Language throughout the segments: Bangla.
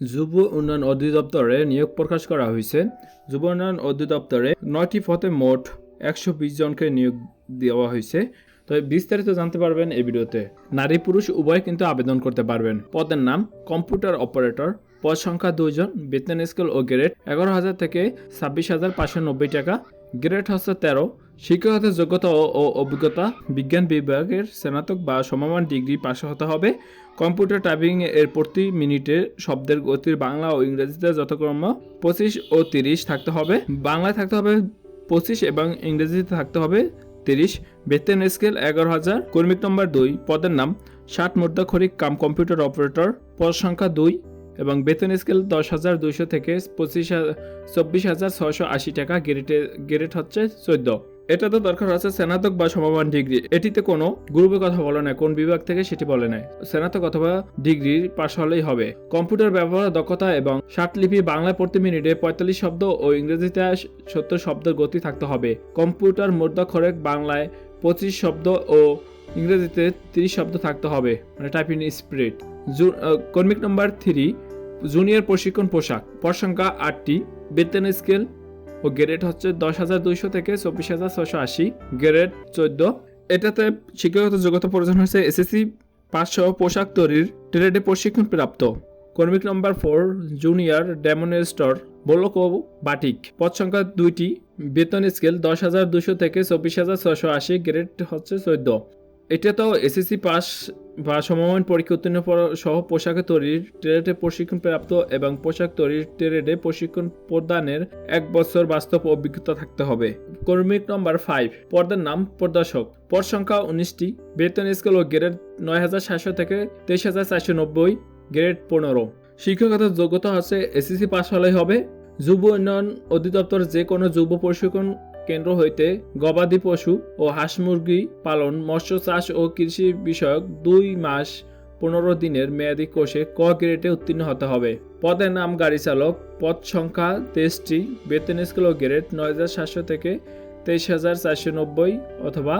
যুব উন্নয়ন অধিদপ্তরে নিয়োগ প্রকাশ করা হয়েছে। যুব উন্নয়ন অধিদপ্তরে নয়টি পথে মোট একশো বিশ জনকে নিয়োগ দেওয়া হয়েছে। তবে বিস্তারিত জানতে পারবেন এই ভিডিওতে। নারী পুরুষ উভয় কিন্তু আবেদন করতে পারবেন। পদের নাম কম্পিউটার অপারেটর। পদ সংখ্যা দুইজন বেতন স্কেল ও গ্রেড এগারো হাজার থেকে ছাব্বিশ হাজার পাঁচশো নব্বই টাকা। গ্রেড হচ্ছে তেরো। শিক্ষাগত যোগ্যতা ও অভিজ্ঞতা, বিজ্ঞান বিভাগের স্নাতক বা সমমান ডিগ্রি পাশ হতে হবে। কম্পিউটার টাইপিং এর প্রতি মিনিটে শব্দের গতির বাংলা ও ইংরেজিতে যথাক্রম পঁচিশ ও তিরিশ থাকতে হবে। বাংলায় থাকতে হবে পঁচিশ এবং ইংরেজিতে থাকতে হবে তিরিশ। বেতন স্কেল এগারো হাজার। কর্মিক নম্বর দুই, পদের নাম ষাট মুদ্রাক্ষরিক কাম কম্পিউটার অপারেটর। পদ সংখ্যা দুই এবং বেতন স্কেল দশ হাজার দুইশো থেকে পঁচিশ চব্বিশ হাজার ছয়শো আশি টাকা। গ্রেডে গ্রেড হচ্ছে চোদ্দ। এটা তো দরকার আছে স্নাতক বা সমমান ডিগ্রি। এটিতে কোনো গ্রুপে কথা বলে না, কোন বিভাগ থেকে সেটি বলে নাই স্নাতক অথবা ডিগ্রির পাশ হলেই হবে। কম্পিউটার ব্যবহার, দক্ষতা এবং লিপি বাংলা প্রতি মিনিটে পঁয়তাল্লিশ শব্দ ও ইংরেজিতে সত্তর শব্দের গতি থাকতে হবে। কম্পিউটার মুদ্রাক্ষরেক বাংলায় পঁচিশ শব্দ ও ইংরেজিতে তিরিশ শব্দ থাকতে হবে। মানে টাইপিং স্পিরিট কর্মিক নম্বর থ্রি জুনিয়র প্রশিক্ষণ পোশাক। পর সংখ্যা আটটি। বেতন স্কেল ও গ্রেড হচ্ছে দশ হাজার দুইশো থেকে চব্বিশ হাজার ছশো আশি। গ্রেড চোদ্দ। এটাতে শিক্ষাগত যোগ্যতা প্রয়োজন হয়েছে এসএসসি পাঁচশো পোশাক তৈরির ট্রেডে প্রশিক্ষণ প্রাপ্ত। কর্মিক নম্বর ফোর, জুনিয়র ডেমোনেস্টর, বলক ও বাটিক। পদ সংখ্যা দুইটি। বেতন স্কেল দশ হাজার দুশো থেকে চব্বিশ হাজার ছশো আশি, গ্রেড হচ্ছে চোদ্দ। এটা তো এসএসসি পাস বা সমমান পরীক্ষা উত্তীর্ণ পর- সহ পোশাকে তৈরির ট্রেডে প্রশিক্ষণ প্রাপ্ত এবং পোশাক তৈরির ট্রেডে প্রশিক্ষণ প্রদানের এক বছর বাস্তব অভিজ্ঞতা থাকতে হবে। কর্মিক নম্বর ফাইভ পর্দার নাম প্রদর্শক। পদ সংখ্যা উনিশটি বেতন স্কেল ও গ্রেড নয় হাজার সাতশো থেকে তেইশ হাজার চারশো নব্বই গ্রেড পনেরো। শিক্ষাগত যোগ্যতা হচ্ছে এসএসসি পাস হলেই হবে। যুব উন্নয়ন অধিদপ্তর যে কোনো যুব প্রশিক্ষণ কেন্দ্র হইতে গবাদি পশু ও হাঁস মুরগি পালন, মৎস্য চাষ ও কৃষি বিষয়ক দুই মাস পনেরো দিনের মেয়াদি কোষে ক গ্রেডে উত্তীর্ণ হতে হবে। পদের নাম গাড়ি চালক, পদ সংখ্যা তেইশটি, বেতন স্কেল ও গ্রেড নয় হাজার সাতশো থেকে তেইশ হাজার চারশো নব্বই অথবা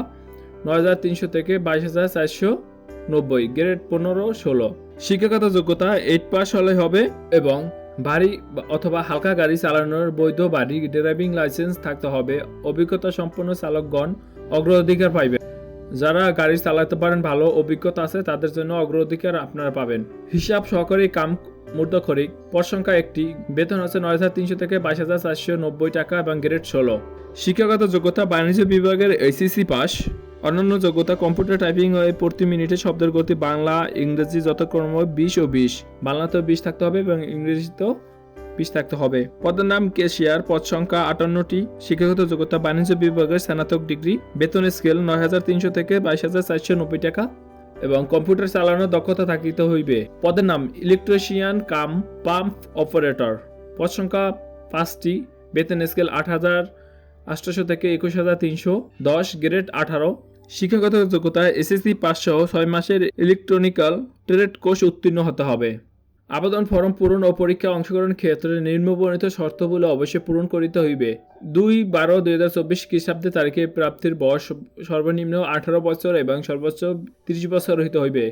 নয় হাজার তিনশো থেকে বাইশ হাজার চারশো নব্বই, গ্রেড পনেরো ষোলো। শিক্ষাগত যোগ্যতা এইট পাস হলে হবে এবং ভারী অথবা হালকা গাড়ি চালানোর বৈধ বাড়ি, ড্রাইভিং লাইসেন্স থাকতে হবে। অভিজ্ঞতা সম্পন্ন চালকগণ অগ্রাধিকার পাইবেন। যারা গাড়ি চালাতে পারেন, ভালো অভিজ্ঞতা আছে, তাদের জন্য অগ্রাধিকার আপনারা পাবেন। হিসাব সহকারী কাম মুদ্রাক্ষরিক পদ সংখ্যা একটি, বেতন হচ্ছে নয় হাজার তিনশো থেকে বাইশ হাজার চারশো নব্বই টাকা এবং গ্রেড ষোলো। শিক্ষাগত যোগ্যতা বাণিজ্য বিভাগের এইচএসসি পাস। অন্যান্য যোগ্যতা কম্পিউটার টাইপিং এ প্রতি মিনিটে শব্দের গতি বাংলা, ইংরেজি যথাক্রমে বিশ ও বিশ। বাংলাতেও বিশ থাকতে হবে এবং ইংরেজিতেও বিশ থাকতে হবে। পদের নাম কেশিয়ার, পদ সংখ্যা আটান্নটি। শিক্ষাগত যোগ্যতা বাণিজ্য বিভাগের স্নাতক ডিগ্রি। বেতন স্কেল নয় হাজার তিনশো থেকে বাইশ হাজার চারশো নব্বই টাকা এবং কম্পিউটার চালানোর দক্ষতা থাকিতে হইবে। পদের নাম ইলেকট্রিশিয়ান, কাম, পাম্প অপারেটর। পদ সংখ্যা পাঁচটি। বেতন স্কেল আট হাজার আটশোশো থেকে একুশ হাজার তিনশো দশ, গ্রেড আঠারো। শিক্ষাগত যোগ্যতা এসএসসি পাস সহ ছয় মাসের ইলেকট্রনিক্যাল ট্রেড কোর্স উত্তীর্ণ হতে হবে। আবেদন ফর্ম পূরণ ও পরীক্ষা অংশগ্রহণের ক্ষেত্রে নিম্নবর্ণিত শর্তগুলো অবশ্যই পূরণ করিতে হইবে। দুই বারো দুই হাজার চব্বিশ খ্রিস্টাব্দে তারিখে প্রাপ্তির বয়স সর্বনিম্ন আঠারো বছর এবং সর্বোচ্চ তিরিশ বছর হইতে হইবে।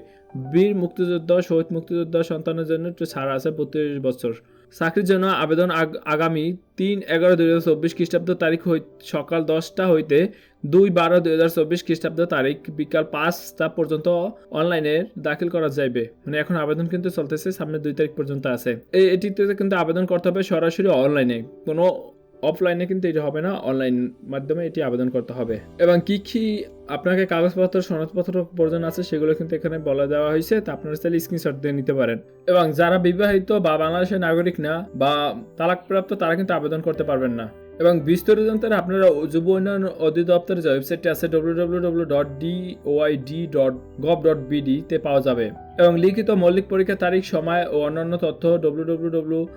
বীর মুক্তিযোদ্ধা, শহীদ মুক্তিযোদ্ধা সন্তানের জন্য ছাড় আছে বত্রিশ বছর। চাকরির জন্য আবেদন আগ- আগামী তিন এগারো দুই হাজার চব্বিশ খ্রিস্টাব্দ তারিখ হই সকাল দশটা হইতে দুই বারো দুই হাজার চব্বিশ খ্রিস্টাব্দ তারিখ বিকাল পাঁচটা পর্যন্ত অনলাইনে দাখিল করা যাইবে। মানে এখন আবেদন কিন্তু চলতেছে, সামনে দুই তারিখ পর্যন্ত আছে। এটিতে কিন্তু আবেদন করতে হবে সরাসরি অনলাইনে কোনো অফলাইনে কিন্তু এটা হবে না অনলাইন মাধ্যমে এটি আবেদন করতে হবে। এবং কি কি আপনাকে কাগজপত্র, সনদপত্র প্রয়োজন আছে সেগুলো কিন্তু এখানে বলা দেওয়া হয়েছে, তা আপনারা চাইলে স্ক্রিনশট দিয়ে নিতে পারেন। এবং যারা বিবাহিত বা বাংলাদেশের নাগরিক না বা তালাকপ্রাপ্ত, তারা কিন্তু আবেদন করতে পারবেন না। এবং বিস্তারিত জানতে আপনারা যুব উন্নয়ন অধিদপ্তরের যে ওয়েবসাইটটি আছে W W W dot DOID dot gov dot BD তে পাওয়া যাবে। এবং লিখিত মৌলিক পরীক্ষার তারিখ, সময় ও অন্যান্য তথ্য W W W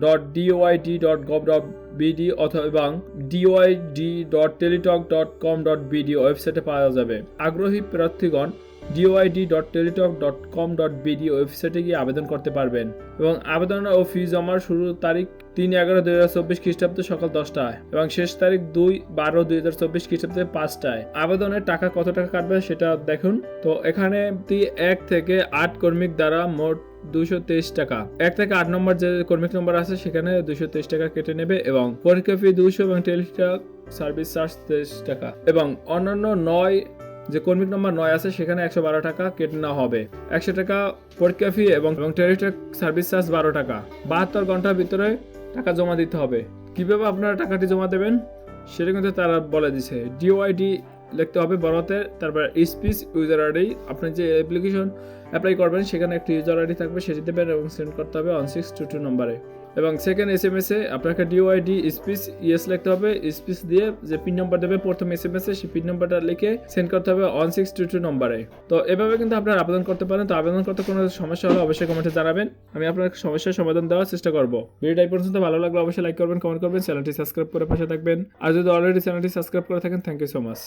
dot DOID dot gov dot BD অথবা এবং DOID dot Teletalk dot com dot BD ওয়েবসাইটে পাওয়া যাবে। আগ্রহী প্রার্থীগণ DOID dot Teletalk dot com dot BD ওয়েবসাইটে গিয়ে আবেদন করতে পারবেন। এবং আবেদন ও ফি জমার শুরুর তারিখ তিন এগারো দুই হাজার চব্বিশ খ্রিস্টাব্দে সকাল দশটায় এবং শেষ তারিখ দুই বারো দুই হাজার চব্বিশ খ্রিস্টাব্দে পাঁচটায়। আবেদনের টাকা কত টাকা কাটবে সেটা দেখুন। তো এখানে এক থেকে আট কর্মিক দ্বারা মোট দুশো তেইশ টাকা। এক থেকে আট নম্বর যে কর্মিক নম্বর আছে সেখানে দুশো তেইশ টাকা কেটে নেবে এবং পরীক্ষা ফি দুশো এবং টেলিটক সার্ভিস চার্জ তেইশ টাকা। এবং অন্যান্য নয় যে কর্মিক নম্বর নয় আছে, সেখানে একশো বারো টাকা কেটে নেওয়া হবে। একশো টাকা পরীক্ষা ফি এবং এবং সার্ভিস চার্জ বারো টাকা। বাহাত্তর ঘণ্টার ভিতরে টাকা জমা দিতে হবে। কীভাবে আপনারা টাকাটি জমা দেবেন? সেটা কিন্তু তারা বলে দিছে। ডিওআইডি লিখতে হবে বড়তে, তারপর স্পিচ ইউজার আইডি আপনি যে অ্যাপ্লিকেশন অ্যাপ্লাই করবেন, সেখানে একটি ইউজার আইডি থাকবে, সেটি দেবেন এবং সেন্ড করতে হবে ওয়ান সিক্স টু টু নম্বরে এবং সেকেন্ড এস এম এস আপনাকে ডিওআইডি স্পিচ ইয়েস লিখতে হবে। স্পিচ দিয়ে যে পিন নম্বর দেবে, প্রথম এস এম এস সেই পিন নম্বরটা লিখে সেন্ড করতে হবে ওয়ান সিক্স টু টু নম্বরে তো এভাবে কিন্তু আপনারা আবেদন করতে পারেন। তো আবেদন করতে কোনো সমস্যা হলে অবশ্যই কমেন্টে জানাবেন। আমি আপনার সমস্যার সমাধান দেওয়ার চেষ্টা করব। ভিডিওটা পর্যন্ত। ভালো লাগলে অবশ্যই লাইক করবেন কমেন্ট করবেন চ্যানেলটি সাবস্ক্রাইব করে পাশে থাকবেন। আর যদি অলরেডি চ্যানেলটি সাবস্ক্রাইব করে থাকেন থ্যাংক ইউ সো মাচ